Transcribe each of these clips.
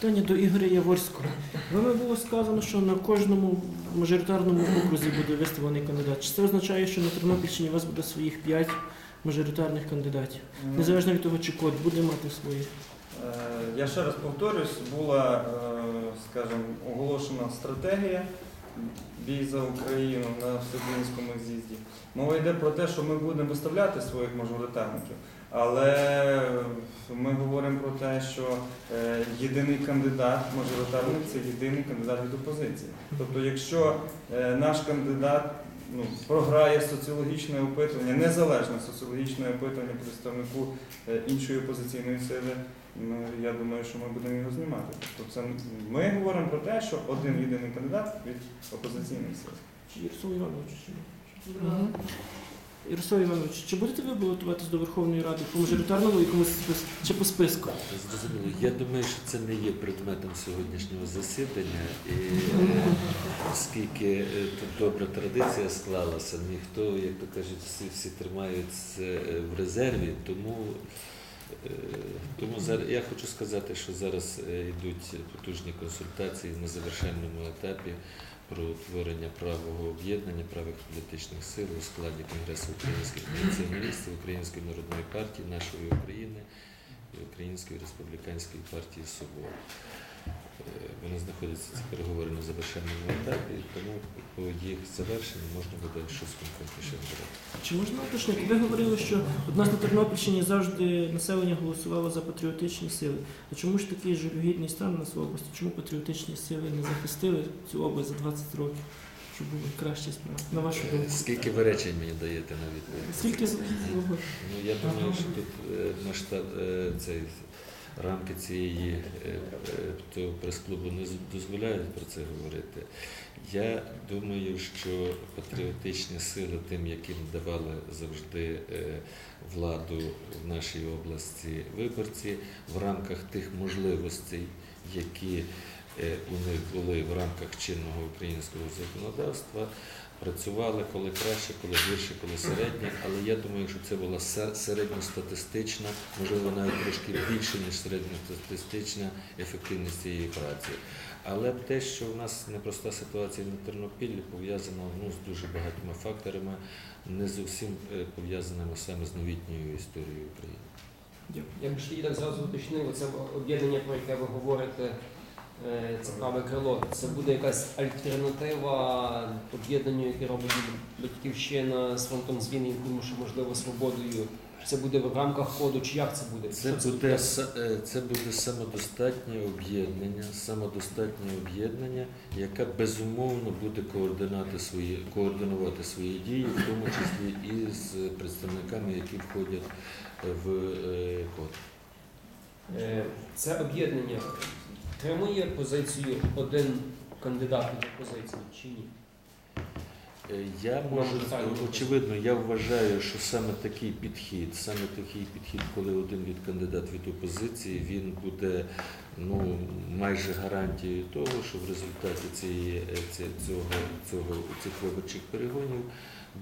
Питання до Ігоря Яворського. Вами було сказано, що на кожному мажоритарному окрузі буде виставлений кандидат. Чи це означає, що на Тернопільщині у вас буде своїх п'ять мажоритарних кандидатів? Незалежно від того, чи код буде мати свої. Е, Я ще раз повторюсь, була, е, скажімо, оголошена стратегія бій за Україну на всеукраїнському з'їзді. Мова йде про те, що ми будемо виставляти своїх мажоритарників, але ми говоримо про те, що е, єдиний кандидат мажоритарник це єдиний кандидат від опозиції. Тобто, якщо е, наш кандидат ну, програє соціологічне опитування, незалежне соціологічне опитування представнику е, іншої опозиційної сили, ну, я думаю, що ми будемо його знімати. Тобто це ми говоримо про те, що один єдиний кандидат від опозиційної сили. Чи Ярослав Іванович? Ярослав Іванович, чи будете ви балотуватись до Верховної Ради по мажоритарному якомусь списку чи по списку? Зрозуміло. Я думаю, що це не є предметом сьогоднішнього засідання, і е, оскільки е, тут добра традиція склалася, ніхто, як то кажуть, всі, всі тримають е, в резерві, тому. е, Тому зараз я хочу сказати, що зараз е, йдуть потужні консультації на завершальному етапі про утворення правого об'єднання правих політичних сил у складі Конгресу українських націоналістів, Української народної партії, нашої України і Української республіканської партії Собор. Е, Вони знаходяться ці переговори на завершальному етапі, тому по їх завершенню можна буде щось конкретніше говорити. Чи можна уточнити? Ви говорили, що у нас на Тернопільщині завжди населення голосувало за патріотичні сили. А чому ж такий жалюгідний стан у нас в області? Чому патріотичні сили не захистили цю область за 20 років, щоб були кращі справи? На вашу Е, думку? Скільки ви речень мені даєте на відповідь? Скільки Ну, я думаю, що тут е, масштаб е, цей рамки цієї е, е, прес-клубу не дозволяють про це говорити. Я думаю, що патріотичні сили, тим, яким давали завжди е, владу в нашій області виборці, в рамках тих можливостей, які у них були в рамках чинного українського законодавства, працювали коли краще, коли гірше, коли середньо, але я думаю, що це була середньостатистична, можливо, навіть трошки більше, ніж середньостатистична ефективність цієї праці. Але те, що в нас непроста ситуація на Тернопіллі, пов'язана ну, з дуже багатьма факторами, не зовсім е, пов'язаними саме з новітньою історією України. Я б ще так зразу уточнив, це об'єднання, про яке ви говорите, е, це праве крило. Це буде якась альтернатива об'єднанню, яке робить батьківщина з фронтом звільнення, що можливо свободою. Це буде в рамках коду, чи як це буде? Це Що буде, е, це буде самодостатнє об'єднання, самодостатнє об'єднання, яке безумовно буде координати свої, координувати свої дії, в тому числі і з представниками, які входять в е, код. Це об'єднання тримує позицію один кандидат від опозиції чи ні? Е, Я можу очевидно, я вважаю, що саме такий підхід, саме такий підхід, коли один від кандидат від опозиції, він буде ну майже гарантією того, що в результаті цієї е, цього цього цих виборчих перегонів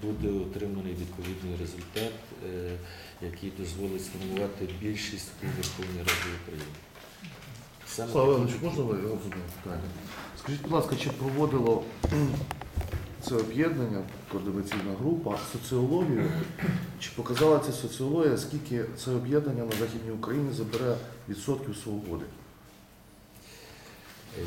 буде отриманий відповідний результат, е, який дозволить сформувати більшість у Верховній Раді України. Саме Слава Іванович, можна ви я питання? Скажіть, будь ласка, чи проводило це об'єднання, координаційна група, соціологію? Чи показала ця соціологія, скільки це об'єднання на Західній Україні забере відсотків свободи?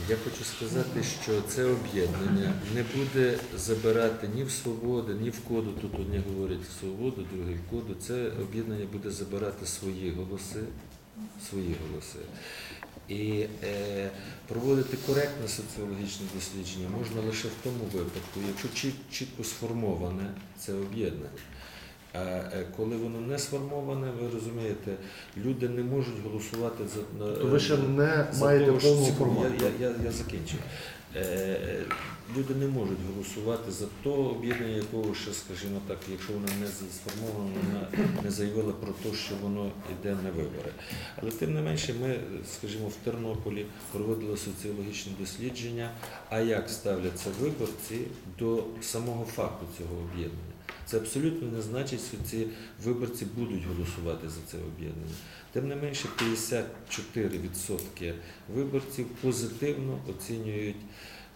Я хочу сказати, що це об'єднання не буде забирати ні в свободи, ні в коду. Тут одні говорять в свободу, другі в коду. Це об'єднання буде забирати свої голоси, свої голоси. І е, проводити коректне соціологічне дослідження можна лише в тому випадку, якщо чіт- чітко сформоване це об'єднання. А е, коли воно не сформоване, ви розумієте, люди не можуть голосувати за То ви ще не за маєте того, повного формату. Я, я, я. Е, е, люди не можуть голосувати за то об'єднання, якого ще, скажімо так, якщо воно не сформовано, не заявила про те, що воно йде на вибори. Але тим не менше, ми, скажімо, в Тернополі проводили соціологічне дослідження, а як ставляться виборці до самого факту цього об'єднання. Це абсолютно не значить, що ці виборці будуть голосувати за це об'єднання. Тим не менше, 54% виборців позитивно оцінюють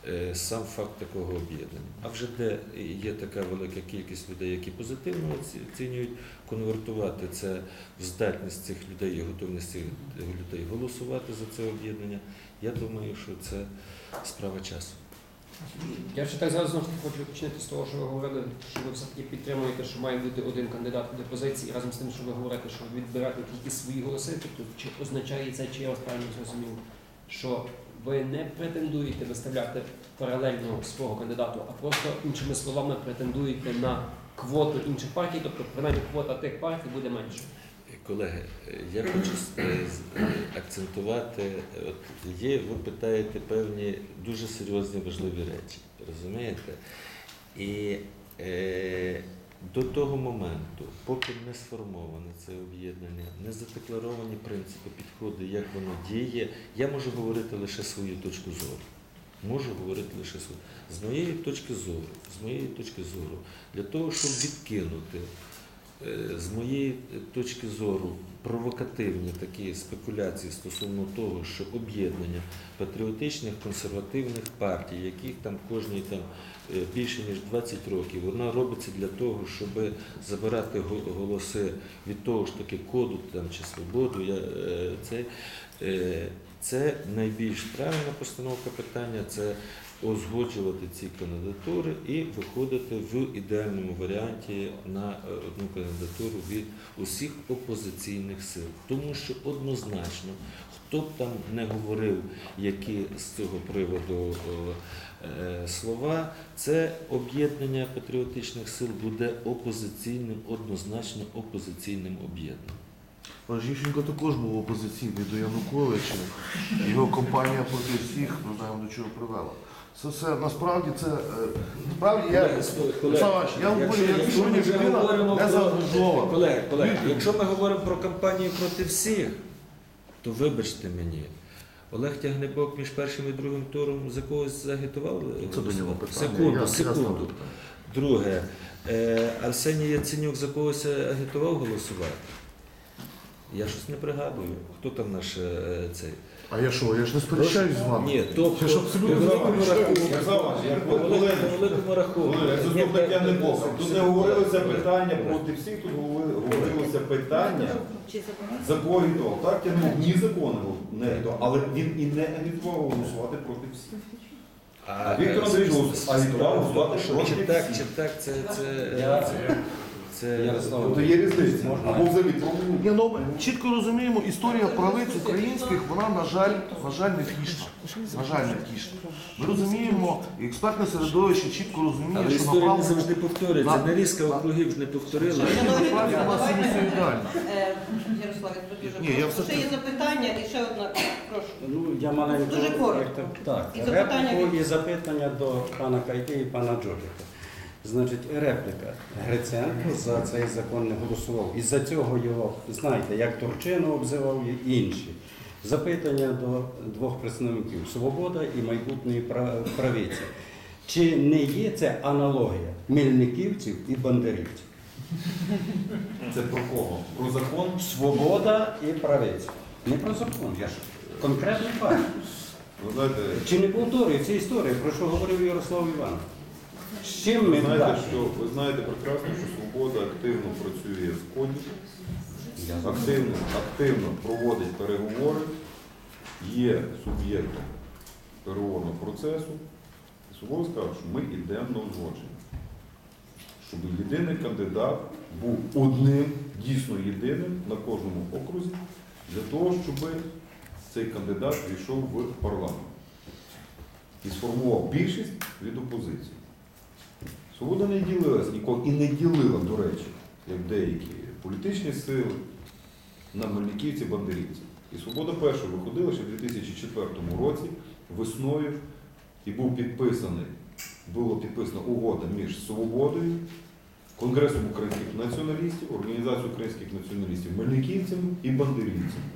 е, сам факт такого об'єднання. А вже де є така велика кількість людей, які позитивно оцінюють, конвертувати це в здатність цих людей і готовність цих людей голосувати за це об'єднання, я думаю, що це справа часу. Я ще так зараз знову хочу уточнити з того, що ви говорили, що ви все-таки підтримуєте, що має бути один кандидат до позиції, разом з тим, що ви говорите, що відбирати тільки свої голоси. Тобто, чи означає це, чи я вас правильно зрозумів, що ви не претендуєте виставляти паралельно свого кандидату, а просто іншими словами претендуєте на квоту інших партій, тобто принаймні квота тих партій буде менше. Колеги, е, я хочу е, е, акцентувати, от є, ви питаєте певні дуже серйозні важливі речі, розумієте? І е, до того моменту, поки не сформоване це об'єднання, не задекларовані принципи, підходи, як воно діє, я можу говорити лише свою точку зору. Можу говорити лише свою. З моєї точки зору, з моєї точки зору, для того, щоб відкинути з моєї е, точки зору, провокативні такі спекуляції стосовно того, що об'єднання патріотичних консервативних партій, яких там кожній там е, більше ніж 20 років, вона робиться для того, щоб забирати го- голоси від того ж таки коду там чи свободу. Я, е, це, е, це найбільш правильна постановка питання. Це узгоджувати ці кандидатури і виходити в ідеальному варіанті на е, одну кандидатуру від усіх опозиційних сил. Тому що однозначно, хто б там не говорив, які з цього приводу е, е, слова, це об'єднання патріотичних сил буде опозиційним, однозначно опозиційним об'єднанням. Але також був опозиційний до Януковича. Його компанія проти всіх, ми знаємо, до чого привела. Це все насправді це е, насправді я Іванович, я говорю, як сьогодні людина не заангажована. Колеги, колеги, якщо ми говоримо про кампанію проти всіх, то вибачте мені. Олег Тягнебок між першим і другим туром за когось загітував? Це до нього питання. Секунду, секунду. Друге, е, Арсеній Яценюк за когось агітував голосувати? Я щось не пригадую. Хто там наш е, цей? А я що, я ж не сперечаюсь з вами. Ні, тобто Я ж абсолютно по великому не рахунку, по великому- по великому рахунку. Ні, заступник я не Бог. Тут не говорилося питання проти всіх, тут говорили- говорилося питання закон і то. Так, тягнув ні закону не агітував, але він і не агітував голосувати проти всіх. А Віктор Андрійович агітував голосувати Що, проти Чи так, всіх. чи так, це, це, Я- це, це, Ярослав, Тобто є різниця. Або взагалі. Ні, ну ми чітко розуміємо, історія правиць українських, вона, на жаль, на жаль, не втішна. На жаль, не втішна. Ми розуміємо, і експертне середовище чітко розуміє, Але що історія не направду завжди повторюється. На- Нарізка округів ж не повторила. насправді вона синусоїдальна. Е, Ярославе, тут дуже Ні, я прошу. все Ще є запитання і ще одна. Прошу. Ну, я маленько Дуже коротко. як то- так, І запитання репліку від- і запитання до пана Кайти і пана Джорджика. Значить, репліка. Гриценко за цей закон не голосував. І за цього його, знаєте, як Турчину обзивав і інші. Запитання до двох представників Свобода і майбутньої правиці. Чи не є це аналогія мельниківців і бандерівців? Це про кого? Про закон? Свобода і правиця. Не про закон, я ж конкретний факт. Чи не повторюється історія, про що говорив Ярослав Іванович? З чим ми ви знаєте, що ви знаєте прекрасно, що свобода активно працює в коді, активно, активно проводить переговори, є суб'єктом переговорного процесу. І Свобода сказав, що ми йдемо на узгодження. Щоб єдиний кандидат був одним, дійсно єдиним на кожному окрузі, для того, щоб цей кандидат війшов в парламент і сформував більшість від опозиції. Свобода не ділилась нікого і не ділила, до речі, як деякі політичні сили на Мельниківці, Бандерівці. І Свобода перша виходила ще в 2004 році весною і був підписаний, було підписана угода між Свободою, Конгресом українських націоналістів, Організацією українських націоналістів, Мельниківцями і Бандерівцями.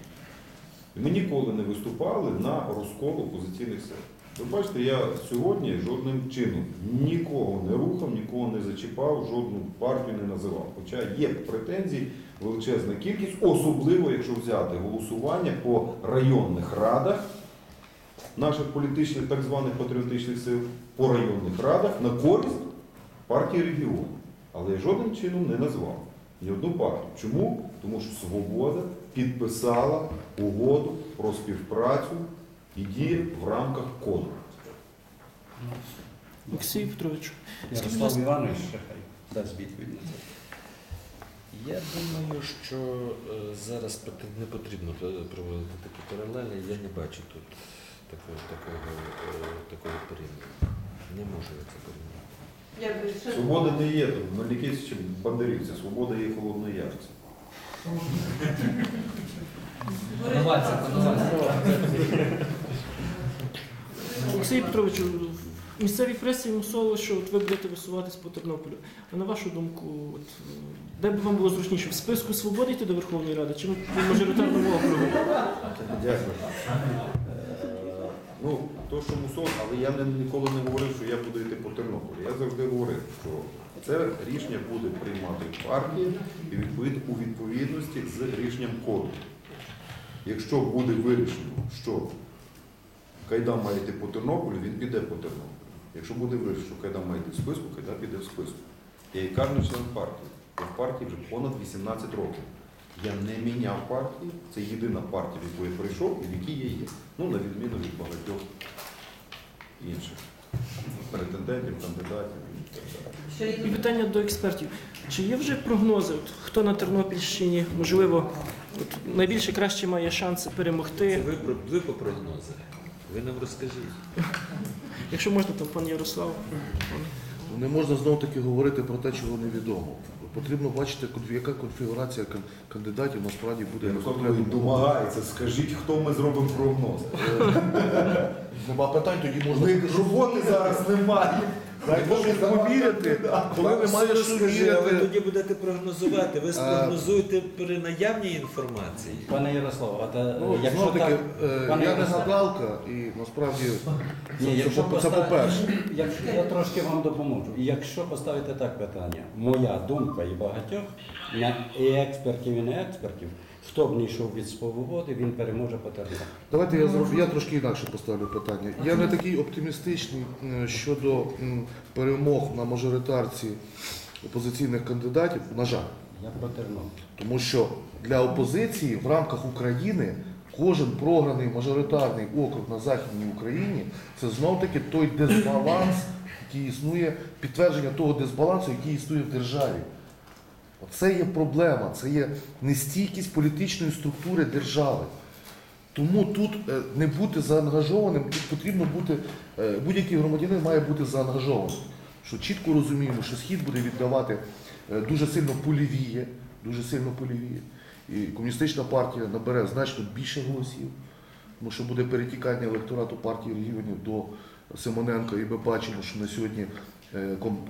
Ми ніколи не виступали на розкол опозиційних сил. Ви бачите, я сьогодні жодним чином нікого не рухав, нікого не зачіпав, жодну партію не називав. Хоча є претензій величезна кількість, особливо якщо взяти голосування по районних радах наших політичних так званих патріотичних сил, по районних радах на користь партії регіону. Але я жодним чином не назвав ні одну партію. Чому? Тому що Свобода підписала угоду про співпрацю і діє в рамках коду. Олексій Петрович, Ярослав Іванович ще хай дасть відповідь на це. Я думаю, що е, зараз пот- не потрібно е, проводити такі паралелі. Я не бачу тут такого, такого, е, такого порівняння. Не можу я це порівняти. Ще- Свобода не є там Мельниківці чи Бандерівці, свобода є холодноярці. Олексій Петрович, в місцевій пресі мусово, що от ви будете висуватись по Тернополю. А на вашу думку, от, де б вам було зручніше в списку свободи йти до Верховної Ради чи в мажоритарному округу? Дякую. Ну, то, що мусон, але я ніколи не говорив, що я буду йти по Тернополю. Я завжди говорив, що це рішення буде приймати партія і відповідно у відповідності з рішенням коду. Якщо буде вирішено, що Кайдан має йти по Тернополю, він піде по Тернополю. Якщо буде вирішено, що Кайдан має йти в списку, Кайдан піде в списку. Я і кожен член партії. Я в партії вже понад 18 років. Я не міняв партії. Це єдина партія, в яку я прийшов і в якій я є. Ну, на відміну від багатьох інших претендентів, кандидатів і так далі. ще І питання до експертів. Чи є вже прогнози, от, хто на Тернопільщині, можливо, от, найбільше краще має шанси Це перемогти? ви, про- ви по прогнозах. Ви нам розкажіть. Якщо можна, то пан Ярослав. Не можна знову таки говорити про те, чого невідомо. Потрібно бачити, яка конфігурація кандидатів насправді буде на домагається, скажіть, хто ми зробимо прогноз. Нема питань, тоді можна. Роботи зараз немає. Дай Боже повірити, коли немає що Скажи, ви вірити. тоді будете прогнозувати. Ви спрогнозуєте при наявній інформації. Пане Ярослав, а та, Ну, якщо знову таки, так, е, пане я не Ярослав. гадалка, і насправді Ні, це, якщо це, це постав- по-перше. Якщо я трошки вам допоможу. І Якщо поставити так питання, моя думка і багатьох, не- і експертів, і не експертів, хто б не йшов від свободи, він переможе по Тернопіль. Давайте я зроблю. Я трошки інакше поставлю питання. Я не такий оптимістичний е, щодо перемог на мажоритарці опозиційних кандидатів. На жаль. Я про Тернопіль. Тому що для опозиції в рамках України кожен програний мажоритарний округ на Західній Україні це знов таки той дисбаланс, який існує, підтвердження того дисбалансу, який існує в державі. Це є проблема, це є нестійкість політичної структури держави. Тому тут е, не бути заангажованим, тут потрібно бути, е, будь-який громадянин має бути заангажованим. Що чітко розуміємо, що схід буде віддавати е, дуже сильно полівіє, дуже сильно полівіє. І комуністична партія набере значно більше голосів, тому що буде перетікання електорату партії регіонів до Симоненка, і ми бачимо, що на сьогодні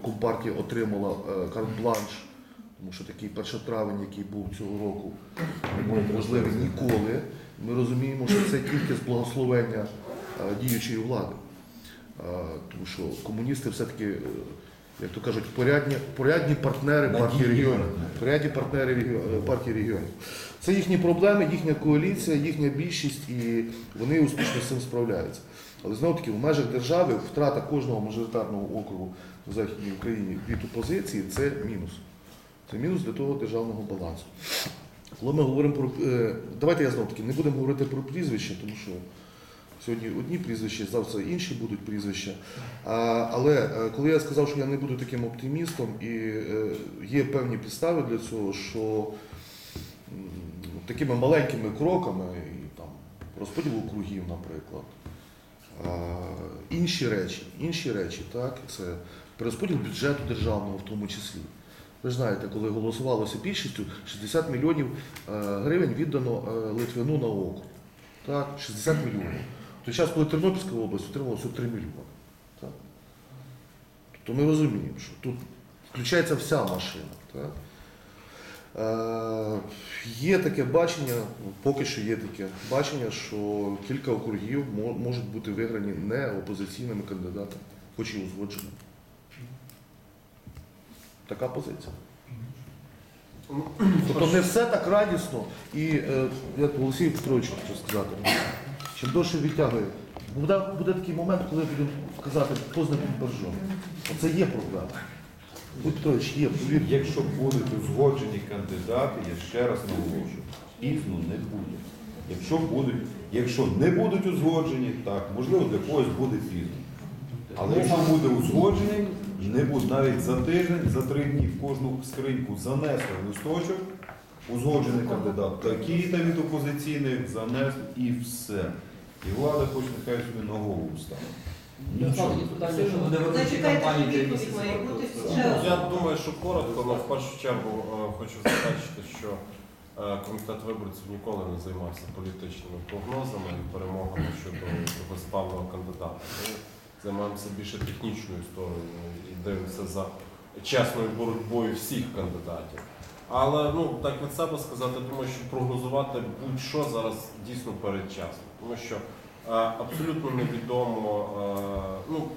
компартія отримала карт-бланш, тому що такий першотравень, який був цього року, не був можливий ніколи. Ми розуміємо, що це тільки з благословення е, діючої влади. Е, Тому що комуністи все-таки, е, як то кажуть, порядні, порядні партнери партії регіонів. Порядні партнери партії регіонів. Це їхні проблеми, їхня коаліція, їхня більшість, і вони успішно з цим справляються. Але знову таки, в межах держави втрата кожного мажоритарного округу в Західній Україні від опозиції це мінус. Це мінус для того державного балансу. Коли ми говоримо про. е, Давайте я знову таки не будемо говорити про прізвища, тому що сьогодні одні прізвища, завтра інші будуть прізвища. Але е, коли я сказав, що я не буду таким оптимістом, і е, є певні підстави для цього, що такими маленькими кроками, і, там, розподіл округів, наприклад, інші речі, інші речі, так, це перерозподіл бюджету державного в тому числі. Ви знаєте, коли голосувалося більшістю, 60 мільйонів е, гривень віддано е, Литвину на округ. Так, 60 мільйонів. Той час, коли Тернопільська область отримала всього 3 мільйони. Так. Тобто ми розуміємо, що тут включається вся машина. Так. Е, Є таке бачення, поки що є таке бачення, що кілька округів можуть бути виграні не опозиційними кандидатами, хоч і узгодженими. Така позиція. Тобто не все так радісно. І е, як Олексій Петрович хотів сказати, чим довше відтягує, буде, буде такий момент, коли будемо казати поздно під боржом. Оце є проблема. Будь Петрович, є, повірте. Якщо будуть узгоджені кандидати, я ще раз наголошую, пізно не буде. Якщо будуть, якщо не будуть узгоджені, так, можливо, для когось буде пізно. Але якщо буде узгоджений, не буде навіть за тиждень, за три дні в кожну скриньку занесли листочок, узгоджений кандидат, такий-то від опозиційних занесли і все. І влада хоч нехай собі на голову стане. Нічого. раз. Я думаю, що коротко, але в першу чергу е, хочу зазначити, що е, комітет виборців ніколи не займався політичними прогнозами і перемогами щодо якогось певного кандидата. Займаємося більше технічною стороною і дивимося за чесною боротьбою всіх кандидатів. Але ну так від себе сказати, думаю, що прогнозувати будь-що зараз дійсно передчасно, тому що е, абсолютно невідомо. е, ну,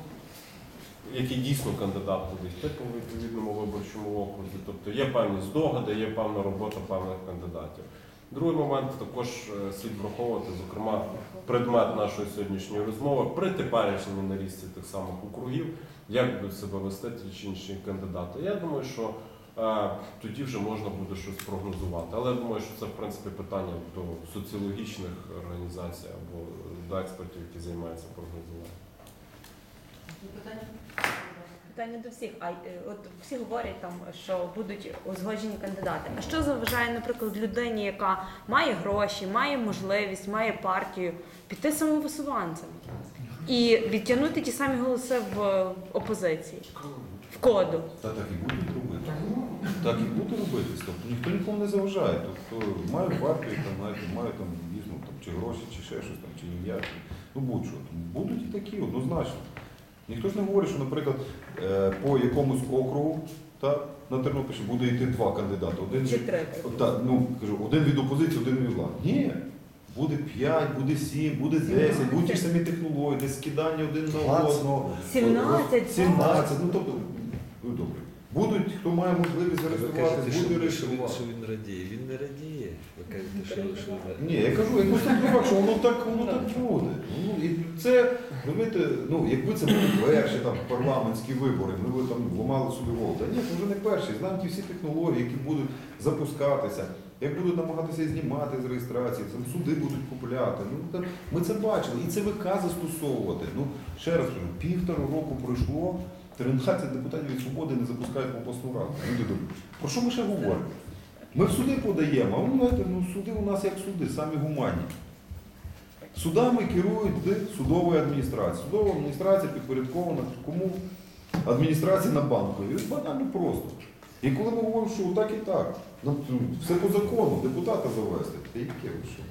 який дійсно кандидат буде йти по відповідному виборчому окрузі. Тобто є певні здогади, є певна робота певних кандидатів. Другий момент також е, слід враховувати, зокрема, предмет нашої сьогоднішньої розмови при теперішньому нарісті тих самих округів, як будуть себе вести ті чи інші кандидати. Я думаю, що е, тоді вже можна буде щось прогнозувати. Але я думаю, що це в принципі питання до соціологічних організацій або до експертів, які займаються прогнозуванням. Питання? Питання до всіх. А е, от всі говорять там, що будуть узгоджені кандидати. А що заважає, наприклад, людині, яка має гроші, має можливість, має партію, піти самовисуванцем і відтягнути ті самі голоси в опозиції в коду? Та так і будуть робити. Так і будуть робити. Тобто ніхто нікому не заважає. Тобто маю партію, там, знаєте, маю там дійсно там, чи гроші, чи ще щось там, чи ім'я. Ну будь-що. Будуть і такі, однозначно. Ніхто ж не говорить, що, наприклад, е, по якомусь округу та, на Тернопільщині буде йти два кандидати. Один, Чи так, ну, кажу, один від опозиції, один від влади. Ні. Буде 5, буде 7, буде 10, будуть ті ж самі технології, десь скидання один на одного. 17, 17, ну тобто, ну добре. Будуть, хто має можливість зареєструватися, буде реєструвати. що він радіє. Він не радіє. Ви кажете, що, що Ні, я кажу, я просто не факт, що воно так, воно так буде. Ну, і це, розумієте, ну, якби це були перші там, парламентські вибори, ми б там ламали собі голову. Та ні, це вже не перші. Знаємо ті всі технології, які будуть запускатися, як будуть намагатися знімати з реєстрації, там суди будуть купляти. Ну, там, ми це бачили, і ЦВК застосовувати. Ну, ще раз кажу, півтора року пройшло, 13 депутатів від свободи не запускають в обласну раду. Люди добрі. Про що ми ще говоримо? Ми в суди подаємо, а ви знаєте, ну суди у нас як суди, самі гуманні. Судами керують судової адміністрації. Судова адміністрація підпорядкована кому? Адміністрації на банку. І банально просто. І коли ми говоримо, що так і так, ну, все по закону, депутата завести, та яке ви що?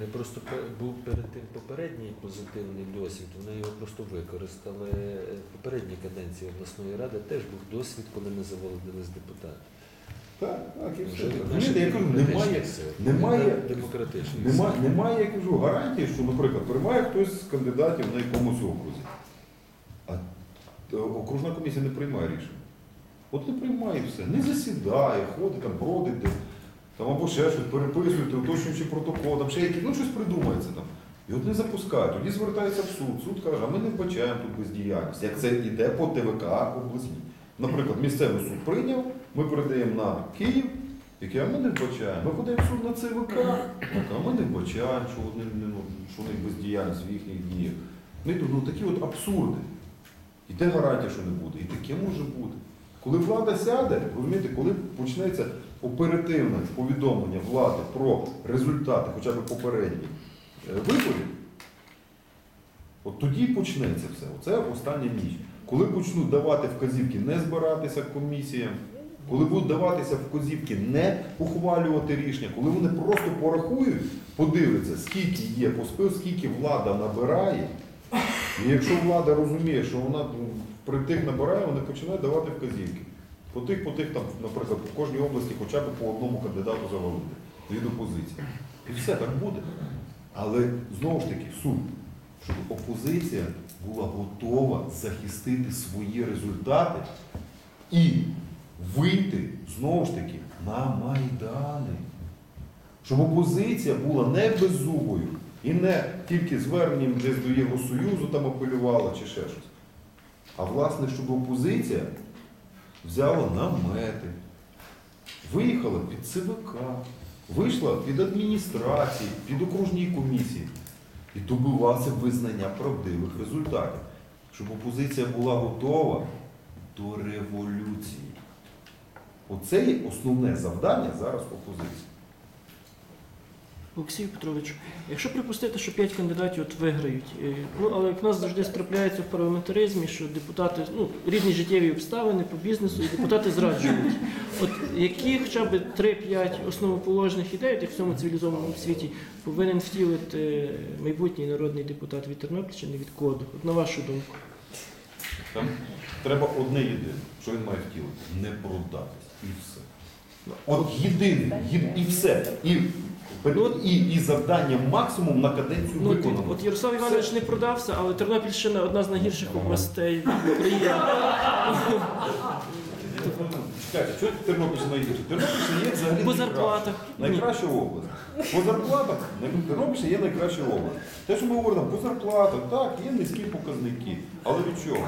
Не просто був перед тим попередній позитивний досвід, вони його просто використали. Попередній каденції обласної ради теж був досвід, коли не заводились депутати. Так, так, і все. Розумієте, я кажу, немає, демократичних немає- сил. немає, я кажу, гарантії, що, наприклад, приймає хтось з кандидатів на якомусь окрузі, а е, окружна комісія не приймає рішення. От не приймає все, не засідає, ходить там, бродить десь, там або ще щось, переписуєте, уточнюючи протокол, там ще які, ну щось придумається там. І от не запускають, тоді звертається в суд. Суд каже, а ми не вбачаємо тут бездіяльність. Як це йде по ТВК обласній. Наприклад, місцевий суд прийняв, ми передаємо на Київ, який, а ми не вбачаємо. Ми подаємо суд на ЦВК, так, а ми не вбачаємо, що вони ну, що них бездіяльність в їхніх діях. Ну, тут, ну такі от абсурди. І де гарантія, що не буде? І таке може бути. Коли влада сяде, розумієте, коли почнеться оперативне повідомлення влади про результати, хоча б попередні е, виборів, от тоді почнеться все. Оце остання ніч. Коли почнуть давати вказівки не збиратися комісіям, коли будуть даватися вказівки не ухвалювати рішення, коли вони просто порахують, подивляться, скільки є по списку, скільки влада набирає, і якщо влада розуміє, що вона ну, впритик набирає, вони починають давати вказівки. По тих, по тих там, наприклад, по кожній області хоча б по одному кандидату завалити від опозиції. І все так буде. Але знову ж таки, суть, щоб опозиція була готова захистити свої результати і вийти знову ж таки на Майдани. Щоб опозиція була не беззубою і не тільки зверненням десь до Євросоюзу там апелювала чи ще щось. А власне, щоб опозиція взяла намети, виїхала під ЦВК, вийшла під адміністрації, під окружні комісії і добивався визнання правдивих результатів. Щоб опозиція була готова до революції. Оце є основне завдання зараз опозиції. Олексій Петрович, якщо припустити, що п'ять кандидатів от виграють, е, ну але як в нас завжди трапляється в парламентаризмі, що депутати, ну різні життєві обставини по бізнесу, і депутати зраджують. От які хоча б 3-5 основоположних ідей, от як в цьому цивілізованому світі, повинен втілити майбутній народний депутат від Тернопільщини від коду? От на вашу думку. Там треба одне єдине, що він має втілити. Не продатись. І все. От єдине, і все. І, і, і завдання максимум на каденцію Ну, от, виконано. от Ярослав Іванович не продався, але Тернопільщина одна з найгірших областей в Україні. Чекайте, що Тернопільщина є? Тернопільщина є взагалі По найкраща. зарплатах. Найкраща область. По зарплатах най- Тернопільщина є найкраща область. Те, що ми говоримо, по зарплатах, так, є низькі показники. Але від чого?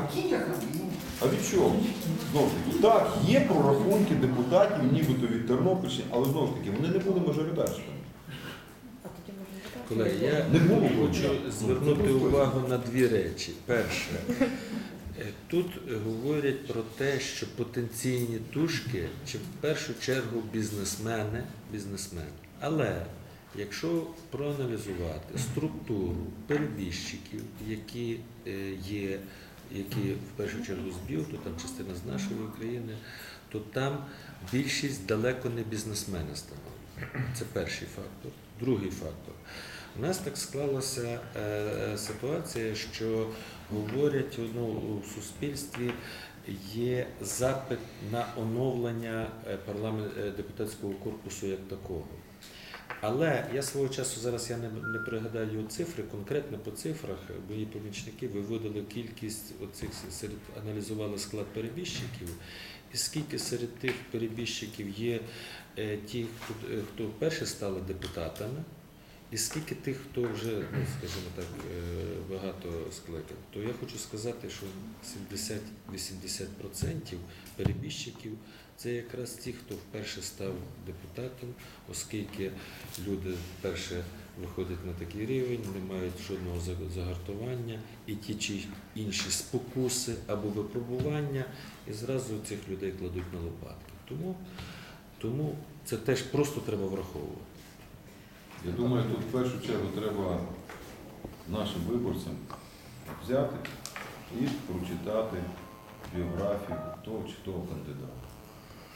А від чого? Знову ж таки, так, є прорахунки депутатів, нібито від Тернопільщини, але знову ж таки, вони не були мажоритарщиками. Колеги, я хочу звернути Ну, увагу на дві речі. Перше, е, тут говорять про те, що потенційні тушки, чи в першу чергу бізнесмени, бізнесмени. Але якщо проаналізувати структуру перебіжчиків, які е, є, які в першу чергу з БІЛ, то там частина з нашої України, то там більшість далеко не бізнесмени становлять. Це перший фактор. Другий фактор. У нас так склалася е, ситуація, що говорять ну, у суспільстві є запит на оновлення е, е, депутатського корпусу як такого. Але я свого часу зараз я не, пригадаю цифри, конкретно по цифрах мої помічники виводили кількість оцих серед аналізували склад перебіжчиків, і скільки серед тих перебіжчиків є е, ті, хто, е, вперше стали депутатами, і скільки тих, хто вже, ну, скажімо так, е, багато скликав, то я хочу сказати, що 70-80% перебіжчиків це якраз ті, хто вперше став депутатом, оскільки люди вперше виходять на такий рівень, не мають жодного загартування, і ті чи інші спокуси або випробування, і зразу цих людей кладуть на лопатки. Тому, тому це теж просто треба враховувати. Я думаю, тут в першу чергу треба нашим виборцям взяти і прочитати біографію того чи того кандидата.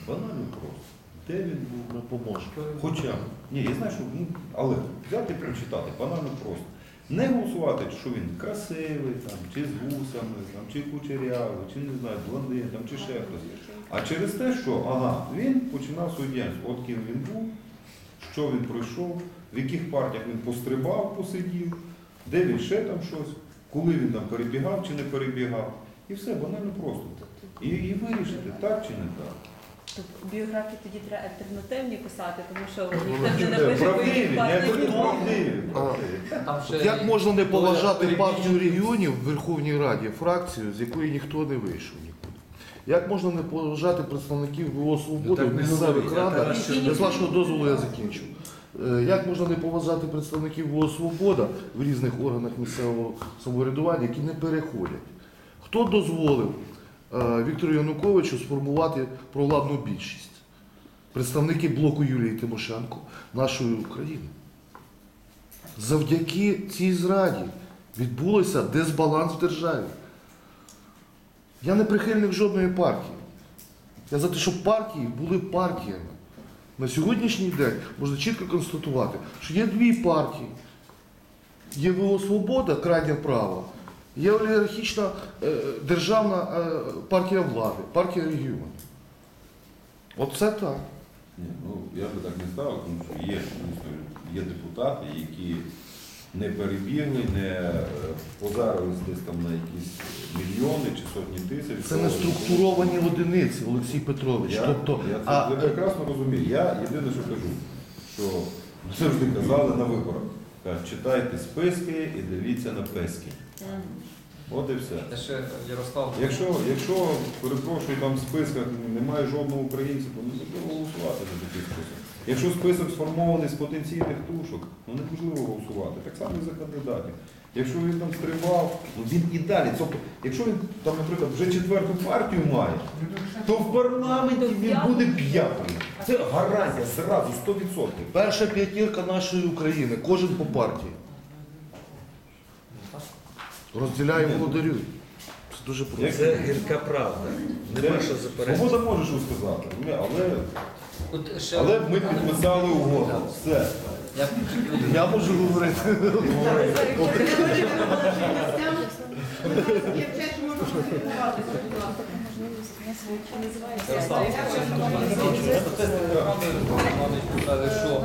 Банально просто. Де він був? Ми поможемо. Хоча, ні, я знаю, що ну, але взяти і прочитати, банально просто. Не голосувати, що він красивий, там, чи з вусами, там, чи кучерявий, чи не знаю, блондин, там, чи ще хтось. А через те, що ага, він починав свою діяльність. От ким він був, що він пройшов, в яких партіях він пострибав, посидів, де він ще там щось, коли він там перебігав чи не перебігав. І все банально просто. І, і вирішити, так чи не так. Тобто біографії тоді треба альтернативні писати, тому що Ну, ніхто не пише, по. Як можна не поважати партію регіонів в Верховній Раді, фракцію, з якої ніхто не вийшов нікуди? Як можна не поважати представників ВО «Свободи Ну, в не місцевих радах? так З вашого дозволу я закінчу. Е, Як можна не поважати представників ВО «Свобода в різних органах місцевого самоврядування, які не переходять? Хто дозволив е, Віктору Януковичу сформувати провладну більшість? Представники блоку Юлії Тимошенко, нашої України. Завдяки цій зраді відбулося дисбаланс в державі. Я не прихильник жодної партії. Я за те, щоб партії були партіями. На сьогоднішній день можна чітко констатувати, що є дві партії. Є ВО Свобода, крайня права, є олігархічна е, державна е, партія влади, партія регіону. Оце так. Ні, ну я би так не ставив, тому що є, є депутати, які не перебігли, не е, позарились десь там на якісь мільйони чи сотні тисяч. Це не структуровані одиниці, Олексій Петрович. Я, Тобто, я це а я прекрасно розумію. Я єдине, що кажу, що завжди казали на виборах. Читайте списки і дивіться на пески. От і все. Та ще Ярослав. Якщо, якщо перепрошую, там в списках немає жодного українця, то не неможливо голосувати за такий список. Якщо список сформований з потенційних тушок, ну неможливо голосувати. Так само і за кандидатів. Якщо він там стрибав, ну він і далі. Тобто, якщо він там, наприклад, вже четверту партію має, то в парламенті він буде п'ятий. Це гарантія зразу 100%. перша п'ятірка нашої України, кожен по партії. Розділяє володарю. Це дуже просто. Це гірка правда. Нема що заперечити. Свобода може що сказати, але, От ще але ми підписали угоду. Все. я Я можу говорити. Сказали, що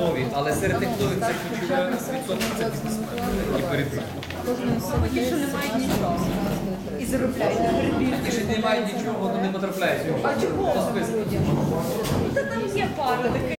нові, але серед тих нових це ключове відсоток це бізнесмени, які. Ті, що не мають нічого. І заробляють на перебір. Ті, що не мають нічого, вони не потрапляють. А чого? Та там є пара таких.